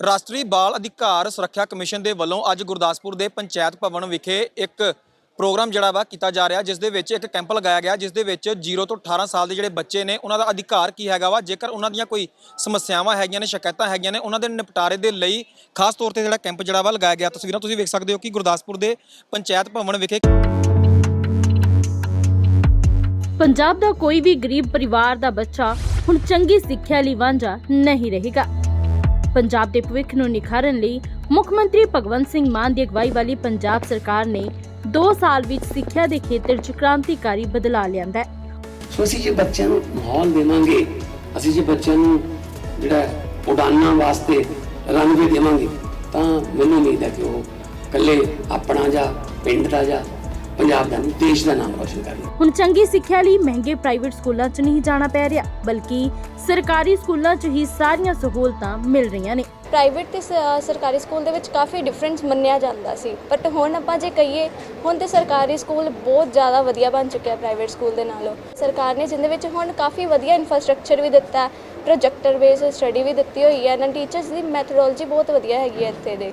ਰਾਸ਼ਟਰੀ ਬਾਲ ਅਧਿਕਾਰ ਸੁਰੱਖਿਆ ਕਮਿਸ਼ਨ ਦੇ ਵੱਲੋਂ ਅੱਜ ਗੁਰਦਾਸਪੁਰ ਦੇ ਪੰਚਾਇਤ ਭਵਨ ਵਿਖੇ ਇੱਕ ਪ੍ਰੋਗਰਾਮ ਜਿਹੜਾ ਵਾ ਕੀਤਾ ਜਾ ਰਿਹਾ, ਜਿਸ ਦੇ ਵਿੱਚ ਇੱਕ ਕੈਂਪ ਲਗਾਇਆ ਗਿਆ, ਜਿਸ ਦੇ ਵਿੱਚ 0 ਤੋਂ 18 ਸਾਲ ਦੇ ਜਿਹੜੇ ਬੱਚੇ ਨੇ, ਉਹਨਾਂ ਦਾ ਅਧਿਕਾਰ ਕੀ ਹੈਗਾ ਵਾ? ਜੇਕਰ ਉਹਨਾਂ ਦੀਆਂ ਕੋਈ ਸਮੱਸਿਆਵਾਂ ਹੈਗੀਆਂ ਨੇ, ਸ਼ਿਕਾਇਤਾਂ ਹੈਗੀਆਂ ਨੇ, ਉਹਨਾਂ ਦੇ ਨਿਪਟਾਰੇ ਦੇ ਲਈ ਖਾਸ ਤੌਰ ਤੇ ਜਿਹੜਾ ਕੈਂਪ ਜਿਹੜਾ ਵਾ ਲਗਾਇਆ ਗਿਆ। ਤਸਵੀਰਾਂ ਤੁਸੀਂ ਵੇਖ ਸਕਦੇ ਹੋ ਕਿ ਗੁਰਦਾਸਪੁਰ ਦੇ ਪੰਚਾਇਤ ਭਵਨ ਵਿਖੇ ਪੰਜਾਬ ਦਾ ਕੋਈ ਵੀ ਗਰੀਬ ਪਰਿਵਾਰ ਦਾ ਬੱਚਾ ਹੁਣ ਚੰਗੀ ਸਿੱਖਿਆ ਲਈ ਵਾਂਝਾ ਨਹੀਂ ਰਹੇਗਾ। ਪੰਜਾਬ ਦੇ ਭਵਿੱਖ ਨੂੰ ਨਿਖਾਰਨ ਲਈ ਮੁੱਖ ਮੰਤਰੀ ਭਗਵੰਤ ਸਿੰਘ ਮਾਨ ਦੀ ਅਗਵਾਈ ਵਾਲੀ ਪੰਜਾਬ ਸਰਕਾਰ ਨੇ 2 ਸਾਲ ਵਿੱਚ ਸਿੱਖਿਆ ਦੇ ਖੇਤਰ 'ਚ ਕ੍ਰਾਂਤੀਕਾਰੀ ਬਦਲਾਅ ਲਿਆਂਦਾ ਹੈ। ਸੋ ਅਸੀਂ ਜੇ ਬੱਚਿਆਂ ਨੂੰ ਮਾਹੌਲ ਦੇਵਾਂਗੇ ਅਸੀਂ ਜੇ ਬੱਚਿਆਂ ਨੂੰ ਜਿਹੜਾ ਉਡਾਨਾਂ ਵਾਸਤੇ ਰਨਵੇ ਦੇਵਾਂਗੇ ਤਾਂ ਮੈਨੂੰ ਉਮੀਦ ਹੈ ਕਿ ਉਹ ਇਕੱਲੇ ਆਪਣਾ ਜਾਂ ਪਿੰਡ ਦਾ ਜਾਂ ਪੰਜਾਬ ਦਾ ਨਹੀਂ ਦੇਸ਼ ਦਾ ਨਾਮ ਰੋਸ਼ਨ ਕਰਨਗੇ। ਹੁਣ ਚੰਗੀ ਸਿੱਖਿਆ ਲਈ ਮਹਿੰਗੇ ਪ੍ਰਾਈਵੇਟ ਸਕੂਲਾਂ 'ਚ ਨਹੀਂ ਜਾਣਾ ਪੈ ਰਿਹਾ ਬਲਕਿ ਸਰਕਾਰੀ ਸਕੂਲਾਂ 'ਚ ਹੀ ਸਾਰੀਆਂ ਸਹੂਲਤਾਂ ਮਿਲ ਰਹੀਆਂ ਨੇ। ਪ੍ਰਾਈਵੇਟ ਤੇ ਸ- ਸਰਕਾਰੀ ਸਕੂਲ ਦੇ ਵਿੱਚ ਕਾਫੀ ਡਿਫਰੈਂਸ ਮੰਨਿਆ ਜਾਂਦਾ ਸੀ। ਬਟ ਹੁਣ ਆਪਾਂ ਜੇ ਕਹੀਏ, ਹੁਣ ਤੇ ਸਰਕਾਰੀ ਸਕੂਲ ਬਹੁਤ ਜ਼ਿਆਦਾ ਵਧੀਆ ਬਣ ਚੁੱਕਿਆ ਪ੍ਰਾਈਵੇਟ ਸਕੂਲ ਦੇ ਨਾਲੋਂ। ਸਰਕਾਰ ਨੇ ਜਿਹਦੇ ਵਿੱਚ ਹੁਣ ਕਾਫੀ ਵਧੀਆ ਇਨਫਰਾਸਟ੍ਰਕਚਰ ਵੀ ਦਿੱਤਾ ਪ੍ਰੋਜੈਕਟਰ ਬੇਸ ਸਟੱਡੀ ਵੀ ਦਿੱਤੀ ਹੋਈ ਹੈ ਨਾ ਟੀਚਰਸ ਦੀ ਮੈਥਡੋਲੋਜੀ ਬਹੁਤ ਵਧੀਆ ਹੈਗੀ ਹੈ ਇੱਥੇ ਦੇ।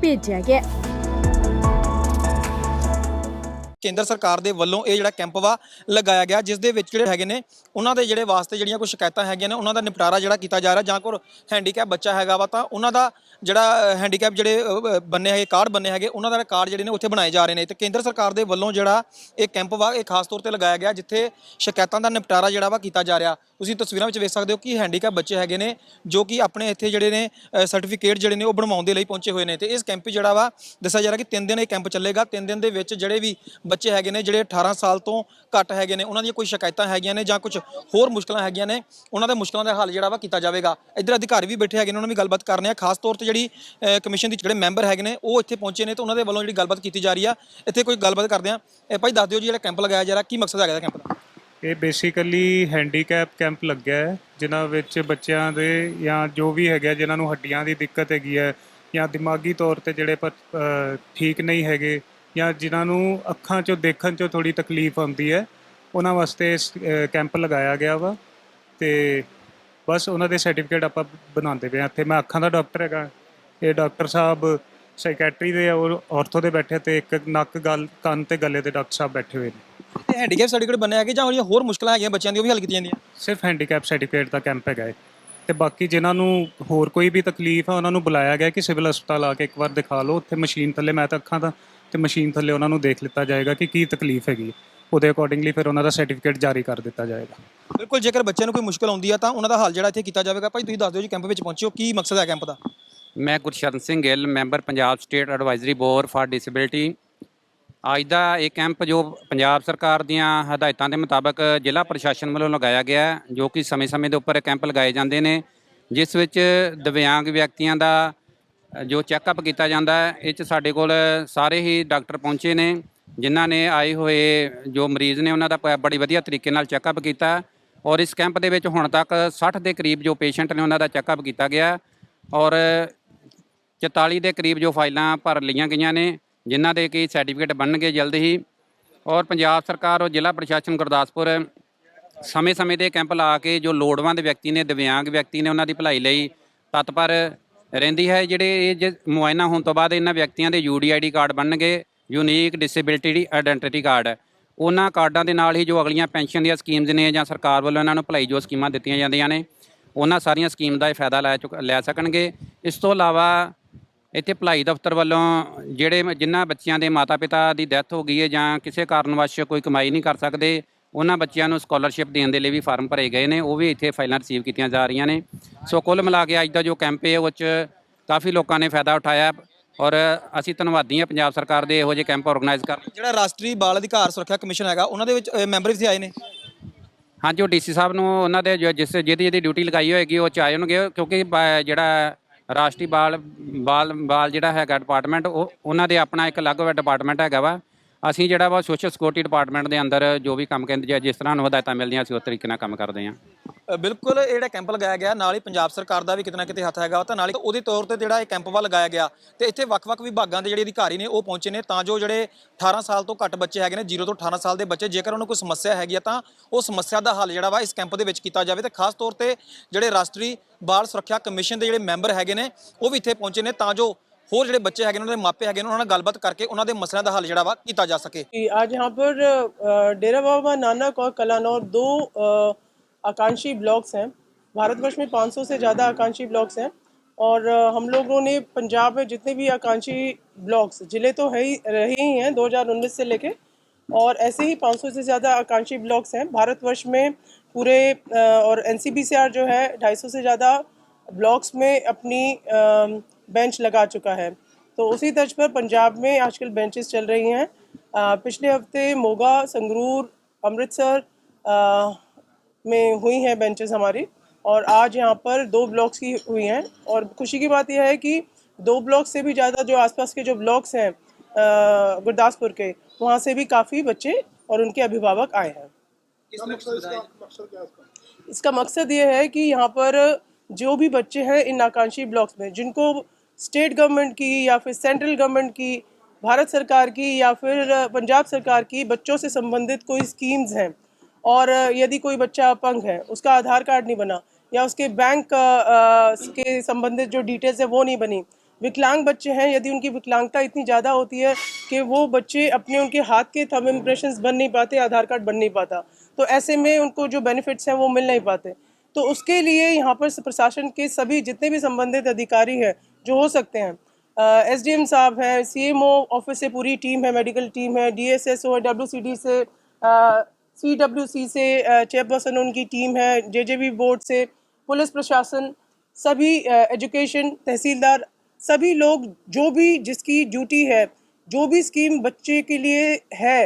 ਭੇਜਿਆ ਗਿਆ ਹੈ। ਕੇਂਦਰ ਸਰਕਾਰ ਦੇ ਵੱਲੋਂ ਇਹ ਜਿਹੜਾ ਕੈਂਪ ਵਾ ਲਗਾਇਆ ਗਿਆ, ਜਿਸ ਦੇ ਵਿੱਚ ਜਿਹੜੇ ਹੈਗੇ ਨੇ, ਉਹਨਾਂ ਦੇ ਜਿਹੜੇ ਵਾਸਤੇ ਜਿਹੜੀਆਂ ਕੋਈ ਸ਼ਿਕਾਇਤਾਂ ਹੈਗੀਆਂ ਨੇ, ਉਹਨਾਂ ਦਾ ਨਿਪਟਾਰਾ ਜਿਹੜਾ ਕੀਤਾ ਜਾ ਰਿਹਾ, ਜਾਂ ਕੋਈ ਹੈਂਡੀਕੈਪ ਬੱਚਾ ਹੈਗਾ ਵਾ, ਤਾਂ ਉਹਨਾਂ ਦਾ ਜਿਹੜਾ ਹੈਂਡੀਕੈਪ ਜਿਹੜੇ ਬੰਨੇ ਹੈਗੇ ਕਾਰਡ ਬੰਨੇ ਹੈਗੇ, ਉਹਨਾਂ ਦਾ ਕਾਰਡ ਜਿਹੜੇ ਨੇ ਉੱਥੇ ਬਣਾਏ ਜਾ ਰਹੇ ਨੇ। ਤੇ ਕੇਂਦਰ ਸਰਕਾਰ ਦੇ ਵੱਲੋਂ ਜਿਹੜਾ ਇਹ ਕੈਂਪ ਵਾ, ਇਹ ਖਾਸ ਤੌਰ ਤੇ ਲਗਾਇਆ ਗਿਆ, ਜਿੱਥੇ ਸ਼ਿਕਾਇਤਾਂ ਦਾ ਨਿਪਟਾਰਾ ਜਿਹੜਾ ਵਾ ਕੀਤਾ ਜਾ ਰਿਹਾ। ਤੁਸੀਂ ਤਸਵੀਰਾਂ ਵਿੱਚ ਵੇਖ ਸਕਦੇ ਹੋ ਕਿ ਹੈਂਡੀਕੈਪ ਬੱਚੇ ਹੈਗੇ ਨੇ, ਜੋ ਕਿ ਆਪਣੇ ਇੱਥੇ ਜਿਹੜੇ ਨੇ ਸਰਟੀਫਿਕੇਟ ਜਿਹੜੇ ਨੇ, ਉਹ ਬਣਵਾਉਣ ਦੇ ਲਈ ਪਹੁੰਚੇ ਹੋਏ ਨੇ। ਤੇ ਇਸ ਕੈਂਪ ਜਿਹੜਾ ਵਾ, ਦੱਸਿਆ ਜਾ ਰਿਹਾ ਕਿ 3 ਦਿਨ ਇਹ ਕੈਂਪ ਚੱਲੇਗਾ। 3 ਦਿਨ ਦੇ ਵਿੱਚ ਜਿਹੜੇ ਵੀ ਬੱਚੇ ਹੈਗੇ ਨੇ ਜਿਹੜੇ 18 ਸਾਲ ਤੋਂ ਘੱਟ ਹੈਗੇ ਨੇ, ਉਹਨਾਂ ਦੀਆਂ ਕੋਈ ਸ਼ਿਕਾਇਤਾਂ ਹੈਗੀਆਂ ਨੇ ਜਾਂ ਕੁਝ ਹੋਰ ਮੁਸ਼ਕਲਾਂ ਹੈਗੀਆਂ ਨੇ, ਉਹਨਾਂ ਦੇ ਮੁਸ਼ਕਲਾਂ ਦਾ ਹੱਲ ਜਿਹੜਾ ਵਾ ਕੀਤਾ ਜਾਵੇਗਾ। ਇੱਧਰ ਅਧਿਕਾਰੀ ਵੀ ਬੈਠੇ ਹੈਗੇ ਨੇ, ਉਹਨਾਂ ਨਾਲ ਵੀ ਗੱਲਬਾਤ ਕਰਨੇ ਆ ਖਾਸ ਤੌਰ ਤੇ ਜਿਹੜੀ ਕਮਿਸ਼ਨ ਦੀ ਜਿਹੜੇ ਮੈਂਬਰ ਹੈਗੇ ਨੇ, ਉਹ ਇੱਥੇ ਪਹੁੰਚੇ ਨੇ ਤੇ ਉਹਨਾਂ ਦੇ ਵੱਲੋਂ ਜਿਹੜੀ ਗੱਲਬਾਤ ਕੀਤੀ ਜਾ ਰਹੀ ਆ। ਇੱਥੇ ਕੋਈ ਗੱਲਬਾਤ ਕਰਦੇ ਆ ਇਹ ਭਾਈ ਦੱਸ ਦਿਓ ਜੀ, ਜਿਹੜਾ ਕੈਂਪ ਲਗਾਇਆ ਜਾ ਰਿਹਾ, ਕੀ ਮਕਸਦ ਹੈਗਾ ਕੈਂਪ ਦਾ? ਇਹ ਬੇਸਿਕਲੀ ਹੈਂਡੀਕੈਪ ਕੈਂਪ ਲੱਗਿਆ ਹੈ, ਜਿਨ੍ਹਾਂ ਵਿੱਚ ਬੱਚਿਆਂ ਦੇ ਜਾਂ ਜੋ ਵੀ ਹੈਗਾ ਜਿਨ੍ਹਾਂ ਨੂੰ ਹੱਡੀਆਂ ਦੀ ਦਿੱਕਤ ਹੈਗੀ ਹੈ ਜਾਂ ਦਿਮਾਗੀ ਤੌਰ ਤੇ ਜਿਹੜੇ ਠੀਕ ਨਹੀਂ ਹੈਗੇ ਜਾਂ ਜਿਨ੍ਹਾਂ ਨੂੰ ਅੱਖਾਂ 'ਚੋਂ ਦੇਖਣ 'ਚੋਂ ਥੋੜੀ ਤਕਲੀਫ ਆਉਂਦੀ ਹੈ ਉਹਨਾਂ ਵਾਸਤੇ ਇਸ ਕੈਂਪ ਲਗਾਇਆ ਗਿਆ ਵਾ ਤੇ ਬਸ ਉਹਨਾਂ ਦੇ ਸਰਟੀਫਿਕੇਟ ਆਪਾਂ ਬਣਾਉਂਦੇ ਪਏ ਹਾਂ। ਇੱਥੇ ਮੈਂ ਅੱਖਾਂ ਦਾ ਡਾਕਟਰ ਹੈਗਾ ਇਹ ਡਾਕਟਰ ਸਾਹਿਬ ਸਾਈਕੈਟਰੀ ਦੇ ਔਰ ਆਰਥੋ ਦੇ ਬੈਠੇ ਤੇ ਇੱਕ ਨੱਕ ਗਲ ਕੰਨ ਤੇ ਗਲੇ ਦੇ ਡਾਕਟਰ ਸਾਹਿਬ ਬੈਠੇ ਹੋਏ ਨੇ। ਤੇ ਹੈਂਡੀਕੈਪ ਸਰਟੀਫਿਕੇਟ ਬੰਨੇ ਹੈਗੇ ਜਾਂ ਹੋਰ ਮੁਸ਼ਕਲਾਂ ਹੈਗੀਆਂ ਬੱਚਿਆਂ ਦੀਆਂ ਉਹ ਵੀ ਹੱਲ ਕੀਤੀਆਂ ਜਾਂਦੀਆਂ? ਸਿਰਫ ਹੈਂਡੀਕੈਪ ਸਰਟੀਫਿਕੇਟ ਦਾ ਕੈਂਪ ਹੈਗਾ ਹੈ ਤੇ ਬਾਕੀ ਜਿਨ੍ਹਾਂ ਨੂੰ ਹੋਰ ਕੋਈ ਵੀ ਤਕਲੀਫ ਆ ਉਹਨਾਂ ਨੂੰ ਬੁਲਾਇਆ ਗਿਆ ਕਿ ਸਿਵਲ ਹਸਪਤਾਲ ਆ ਕੇ ਇੱਕ ਵਾਰ ਦਿਖਾ ਲਓ। ਉੱਥੇ ਮਸ਼ੀਨ ਥੱਲੇ ਮੈਂ ਤਾਂ ਅੱਖਾਂ ਦਾ ਤੇ ਮਸ਼ੀਨ ਥੱਲੇ ਉਹਨਾਂ ਨੂੰ ਦੇਖ ਲਿੱਤਾ ਜਾਏਗਾ ਕਿ ਕੀ ਤਕਲੀਫ ਹੈਗੀ ਹੈ। ਉਹਦੇ ਅਕੋਰਡਿੰਗਲੀ ਫਿਰ ਉਹਨਾਂ ਦਾ ਸਰਟੀਫਿਕੇਟ ਜਾਰੀ ਕਰ ਦਿੱਤਾ ਜਾਏਗਾ। ਬਿਲਕੁਲ ਜੇਕਰ ਬੱਚਿਆਂ ਨੂੰ ਕੋਈ ਮੁਸ਼ਕਲ ਆਉਂਦੀ ਆ ਤਾਂ ਉਹਨਾਂ ਦਾ ਹੱਲ ਜਿਹੜਾ ਇੱਥੇ ਕੀਤਾ ਜਾਵੇਗਾ। ਭਾਈ ਤੁਸੀਂ ਦੱਸ ਦਿਓ ਜੀ ਕੈਂਪ ਵਿੱਚ ਪਹੁੰਚਿਓ ਕੀ ਮਕਸਦ ਹੈ ਕੈਂਪ ਦਾ? ਮੈਂ Gursharan Singh Gill member Punjab state advisory board for disability ਅੱਜ ਦਾ ਇਹ ਕੈਂਪ ਜੋ ਪੰਜਾਬ ਸਰਕਾਰ ਦੀਆਂ ਹਦਾਇਤਾਂ ਦੇ ਮੁਤਾਬਕ ਜ਼ਿਲ੍ਹਾ ਪ੍ਰਸ਼ਾਸਨ ਵੱਲੋਂ ਲਗਾਇਆ ਗਿਆ ਹੈ, ਜੋ ਕਿ ਸਮੇਂ-ਸਮੇਂ ਦੇ ਉੱਪਰ ਕੈਂਪ ਲਗਾਏ ਜਾਂਦੇ ਨੇ ਜਿਸ ਵਿੱਚ ਦਿਵਿਆਂਗ ਵਿਅਕਤੀਆਂ ਦਾ ਜੋ ਚੈੱਕਅਪ ਕੀਤਾ ਜਾਂਦਾ ਹੈ, ਇਹ 'ਚ ਸਾਡੇ ਕੋਲ ਸਾਰੇ ਹੀ ਡਾਕਟਰ ਪਹੁੰਚੇ ਨੇ, ਜਿਨ੍ਹਾਂ ਨੇ ਆਏ ਹੋਏ ਜੋ ਮਰੀਜ਼ ਨੇ, ਉਹਨਾਂ ਦਾ ਪ- ਬੜੀ ਵਧੀਆ ਤਰੀਕੇ ਨਾਲ ਚੈੱਕਅਪ ਕੀਤਾ ਔਰ ਇਸ ਕੈਂਪ ਦੇ ਵਿੱਚ ਹੁਣ ਤੱਕ 60 ਦੇ ਕਰੀਬ ਜੋ ਪੇਸ਼ੈਂਟ ਨੇ, ਉਹਨਾਂ ਦਾ ਚੈੱਕਅਪ ਕੀਤਾ ਗਿਆ ਔਰ 44 ਦੇ ਕਰੀਬ ਜੋ ਫਾਈਲਾਂ ਭਰ ਲਈਆਂ ਗਈਆਂ ਨੇ, ਜਿਨ੍ਹਾਂ ਦੇ ਕਿ ਸਰਟੀਫਿਕੇਟ ਬਣਨਗੇ ਜਲਦ ਹੀ ਔਰ ਪੰਜਾਬ ਸਰਕਾਰ ਔਰ ਜ਼ਿਲ੍ਹਾ ਪ੍ਰਸ਼ਾਸਨ ਗੁਰਦਾਸਪੁਰ ਸਮੇਂ-ਸਮੇਂ ਦੇ ਕੈਂਪ ਲਾ ਕੇ ਜੋ ਲੋੜਵੰਦ ਵਿਅਕਤੀ ਨੇ, ਦਿਵਿਆਂਗ ਵਿਅਕਤੀ ਨੇ, ਉਹਨਾਂ ਦੀ ਭਲਾਈ ਲਈ ਤਤਪਰ ਰਹਿੰਦੀ ਹੈ, ਜਿਹੜੇ ਇਹ ਜੇ ਮੁਆਇਨਾ ਹੋਣ ਤੋਂ ਬਾਅਦ ਇਹਨਾਂ ਵਿਅਕਤੀਆਂ ਦੇ ਯੂਡੀਆਈਡੀ ਕਾਰਡ ਬਣਨਗੇ ਯੂਨੀਕ ਡਿਸੇਬਿਲਿਟੀ ਆਇਡੈਂਟੀਟੀ ਕਾਰਡ ਉਹਨਾਂ ਕਾਰਡਾਂ ਦੇ ਨਾਲ ਹੀ ਜੋ ਅਗਲੀਆਂ ਪੈਨਸ਼ਨ ਦੀਆਂ ਸਕੀਮਸ ਨੇ ਜਾਂ ਸਰਕਾਰ ਵੱਲੋਂ ਇਹਨਾਂ ਨੂੰ ਭਲਾਈ ਜੋ ਸਕੀਮਾਂ ਦਿੱਤੀਆਂ ਜਾਂਦੀਆਂ ਨੇ, ਉਹਨਾਂ ਸਾਰੀਆਂ ਸਕੀਮ ਦਾ ਇਹ ਫਾਇਦਾ ਲੈ ਚੁੱਕ, ਲੈ ਸਕਣਗੇ। ਇਸ ਤੋਂ ਇਲਾਵਾ ਇੱਥੇ ਭਲਾਈ ਦਫ਼ਤਰ ਵੱਲੋਂ ਜਿਹੜੇ ਜਿਨ੍ਹਾਂ ਬੱਚਿਆਂ ਦੇ ਮਾਤਾ-ਪਿਤਾ ਦੀ ਡੈਥ ਹੋ ਗਈ ਹੈ ਜਾਂ ਕਿਸੇ ਕਾਰਨ ਕਾਰਨਵਸ਼ ਕੋਈ ਕਮਾਈ ਨਹੀਂ ਕਰ ਸਕਦੇ ਉਹਨਾਂ ਬੱਚਿਆਂ ਨੂੰ ਸਕਾਲਰਸ਼ਿਪ ਦੇਣ ਦੇ ਲਈ ਵੀ ਫਾਰਮ ਭਰੇ ਗਏ ਨੇ ਉਹ ਵੀ ਇੱਥੇ ਫਾਈਲਾਂ ਰਿਸੀਵ ਕੀਤੀਆਂ ਜਾ ਰਹੀਆਂ ਨੇ। ਸੋ ਕੁੱਲ ਮਿਲਾ ਕੇ ਅੱਜ ਦਾ ਜੋ ਕੈਂਪ ਹੈ ਉਹ 'ਚ ਕਾਫੀ ਲੋਕਾਂ ਨੇ ਫਾਇਦਾ ਉਠਾਇਆ ਔਰ ਅਸੀਂ ਧੰਨਵਾਦੀ ਹਾਂ ਪੰਜਾਬ ਸਰਕਾਰ ਦੇ ਇਹੋ ਜਿਹੇ ਕੈਂਪ ਆਰਗੇਨਾਈਜ਼ ਕਰ ਜਿਹੜਾ ਰਾਸ਼ਟਰੀ ਬਾਲ ਅਧਿਕਾਰ ਸੁਰੱਖਿਆ ਕਮਿਸ਼ਨ ਹੈਗਾ ਉਹਨਾਂ ਦੇ ਵਿੱਚ ਮੈਂਬਰ ਵੀ ਆਏ ਨੇ? ਹਾਂਜੀ ਉਹ ਡੀਸੀ ਸਾਹਿਬ ਨੂੰ ਉਹਨਾਂ ਦੇ ਜੋ- ਜਿਸ ਜਿਹਦੀ ਜਿਹਦੀ ਡਿਊਟੀ ਲਗਾਈ ਹੋਏਗੀ ਉਹ ਚ ਆਏ ਹੋਣਗੇ ਕਿਉਂਕਿ ਜਿਹੜਾ ਰਾਸ਼ਟਰੀ ਬਾਲ ਬਾਲ ਬਾਲ ਜਿਹੜਾ ਹੈਗਾ ਡਿਪਾਰਟਮੈਂਟ ਉਹ ਉਹਨਾਂ ਦੇ ਆਪਣਾ ਇੱਕ ਅਲੱਗ ਡਿਪਾਰਟਮੈਂਟ ਹੈਗਾ ਵਾ। ਅਸੀਂ ਜਿਹੜਾ ਵਾ ਸੋਸ਼ਲ ਸਿਕਿਉਰਿਟੀ ਡਿਪਾਰਟਮੈਂਟ ਦੇ ਅੰਦਰ ਜੋ ਵੀ ਕੰਮ ਕਹਿੰਦੇ ਜਾਂ ਜਿਸ ਤਰ੍ਹਾਂ ਨੂੰ ਹਦਾਇਤਾਂ ਮਿਲਦੀਆਂ, ਅਸੀਂ ਉਸ ਤਰੀਕੇ ਨਾਲ ਕੰਮ ਕਰਦੇ ਹਾਂ। ਬਿਲਕੁਲ ਇਹ ਜਿਹੜਾ ਕੈਂਪ ਲਗਾਇਆ ਗਿਆ, ਨਾਲ ਹੀ ਪੰਜਾਬ ਸਰਕਾਰ ਦਾ ਵੀ ਕਿਤੇ ਨਾ ਕਿਤੇ ਹੱਥ ਹੈਗਾ ਤਾਂ ਨਾਲ ਉਹਦੇ ਤੌਰ ਤੇ ਜਿਹੜਾ ਇਹ ਕੈਂਪ ਵਾ ਲਗਾਇਆ ਗਿਆ ਤੇ ਇੱਥੇ ਵੱਖ-ਵੱਖ ਵਿਭਾਗਾਂ ਦੇ ਜਿਹੜੇ ਅਧਿਕਾਰੀ ਨੇ ਉਹ ਪਹੁੰਚੇ ਨੇ ਤਾਂ ਜੋ ਜਿਹੜੇ 18 ਸਾਲ ਤੋਂ ਘੱਟ ਬੱਚੇ ਹੈਗੇ ਨੇ 0 ਤੋਂ 18 ਸਾਲ ਦੇ ਬੱਚੇ, ਜੇਕਰ ਉਹਨਾਂ ਕੋਈ ਸਮੱਸਿਆ ਹੈਗੀ ਆ ਤਾਂ ਉਹ ਸਮੱਸਿਆ ਦਾ ਹੱਲ ਜਿਹੜਾ ਵਾ ਇਸ ਕੈਂਪ ਦੇ ਵਿੱਚ ਕੀਤਾ ਜਾਵੇ ਤੇ ਖਾਸ ਤੌਰ ਤੇ ਜਿਹੜੇ ਰਾਸ਼ਟਰੀ ਬਾਲ ਸੁਰੱਖਿਆ ਕਮਿਸ਼ਨ ਦੇ ਜਿਹੜੇ ਮੈਂਬਰ ਹੈਗੇ ਨੇ, ਉਹ ਵੀ ਇੱਥੇ ਪਹੁੰਚੇ ਨੇ ਤਾਂ ਜੋ ਹੋਰ ਜਿਹੜੇ ਬੱਚੇ ਹੈਗੇ ਨੇ ਉਹਨਾਂ ਦੇ ਮਾਪੇ ਹੈਗੇ ਨੇ ਉਹਨਾਂ ਨਾਲ ਗੱਲਬਾਤ ਕਰਕੇ ਉਹਨਾਂ ਦੇ ਮਸਲਿਆਂ ਦਾ ਹੱਲ ਜਿਹੜਾ ਵਾ ਕੀਤਾ ਜਾ ਸਕੇ कि आज यहाँ पर अ, डेरा बाबा नानक और कलानौर दो अ, आकांक्षी ब्लॉक्स हैं भारतवर्ष में 500 से ज़्यादा आकांक्षी ब्लॉक्स हैं और अ, हम लोगों ने पंजाब में जितने भी आकांक्षी ब्लॉक्स जिले तो है ही रहे ही हैं 2019 से लेके और ऐसे ही 500 से ज़्यादा आकांक्षी ब्लॉक्स हैं भारतवर्ष में पूरे अ, और एन जो है 250 से ज़्यादा ब्लॉक्स में अपनी बेंच लगा चुका है। तो उसी तर्ज पर पंजाब में आजकल बेंचेस चल रही हैं। पिछले हफ़्ते मोगा संगरूर अमृतसर में हुई हैं बेंचेस हमारी और आज यहाँ पर दो ब्लॉक्स की हुई हैं और खुशी की बात यह है कि दो ब्लॉक से भी ज़्यादा जो आसपास के जो ब्लॉक्स हैं गुरदासपुर के वहाँ से भी काफ़ी बच्चे और उनके अभिभावक आए हैं। इसका मकसद ये है कि यहाँ पर जो भी बच्चे हैं इन आकांक्षी ब्लॉक्स में जिनको स्टेट गवर्नमेंट की या फिर सेंट्रल गवर्नमेंट की भारत सरकार की या फिर पंजाब सरकार की बच्चों से संबंधित कोई स्कीम्स हैं और यदि कोई बच्चा अपंग है उसका आधार कार्ड नहीं बना या उसके बैंक अ, के संबंधित जो डिटेल्स है वो नहीं बनी विकलांग बच्चे हैं यदि उनकी विकलांगता इतनी ज़्यादा होती है कि वो बच्चे अपने उनके हाथ के थंब इम्प्रेशन बन नहीं पाते आधार कार्ड बन नहीं पाता तो ऐसे में उनको जो बेनिफिट्स हैं वो मिल नहीं पाते। तो उसके लिए यहाँ पर प्रशासन के सभी जितने भी संबंधित अधिकारी हैं जो हो सकते हैं। एस डी एम साहब हैं सी एम ओ ऑफ़िस से पूरी टीम है, मेडिकल टीम है डी एस एस ओ है डब्ल्यू सी डी से सी डब्ल्यू सी से चेयरपर्सन उनकी टीम है जे जे बी बोर्ड से, पुलिस प्रशासन, सभी एजुकेशन तहसीलदार, सभी लोग जो भी जिसकी ड्यूटी है, जो भी स्कीम बच्चे के लिए है,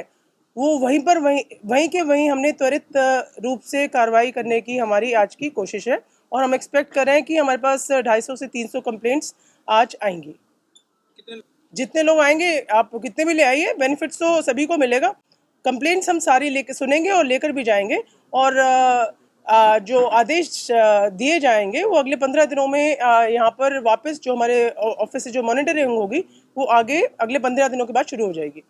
वो वहीं पर वहीं वहीं के वहीं हमने त्वरित रूप से कार्रवाई करने की हमारी आज की कोशिश है। और हम एक्सपेक्ट कर रहे हैं कि हमारे पास 250 से 300 कंप्लेंट्स आज आएँगी। जितने लोग आएँगे आप कितने भी ले आइए बेनिफिट्स तो सभी को मिलेगा। कंप्लेंट्स हम सारी लेकर सुनेंगे और लेकर भी जाएँगे। और अ, जो आदेश दिए जाएँगे वो अगले पंद्रह दिनों में आ, यहाँ पर वापस जो हमारे ऑफ़िस से जो मॉनिटरिंग होगी वो आगे अगले पंद्रह दिनों के बाद शुरू हो जाएगी।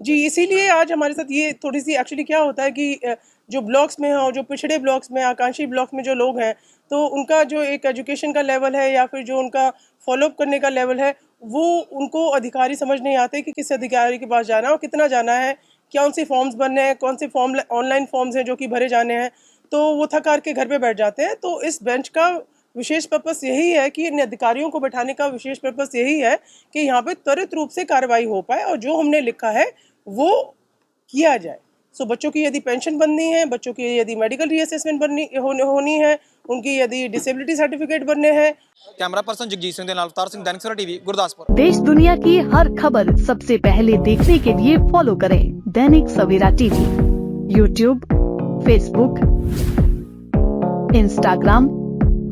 जी, इसीलिए आज हमारे साथ ये थोड़ी सी एक्चुअली क्या होता है कि जो ब्लॉक्स में हैं और जो पिछड़े ब्लॉक्स में, आकांक्षी ब्लॉक्स में जो लोग हैं तो उनका जो एक एजुकेशन का लेवल है या फिर जो उनका फॉलोअप करने का लेवल है, वो उनको अधिकारी समझ नहीं आते कि किस अधिकारी के पास जाना है और कितना जाना है, कौन से फॉर्म्स भरने हैं, कौन से फॉर्म ऑनलाइन फॉर्म्स हैं जो कि भरे जाने हैं तो वो थक हार के घर पे बैठ जाते हैं तो इस बेंच का विशेष पर्पस यही है कि इन अधिकारियों को बैठाने का विशेष पर्पस यही है कि यहाँ पे त्वरित रूप से कार्रवाई हो पाए और जो हमने लिखा है वो किया जाए। सो so, बच्चों की यदि पेंशन बननी है बच्चों की यदि मेडिकल रीअसेसमेंट बननी होनी है उनकी यदि डिसेबिलिटी सर्टिफिकेट बनने हैं। कैमरा पर्सन जगजीत सिंह अवतार सिंह दैनिक टीवी गुरदासपुर देश दुनिया की हर खबर सबसे पहले देखने के लिए फॉलो करें Dainik Savera TV YouTube Facebook Instagram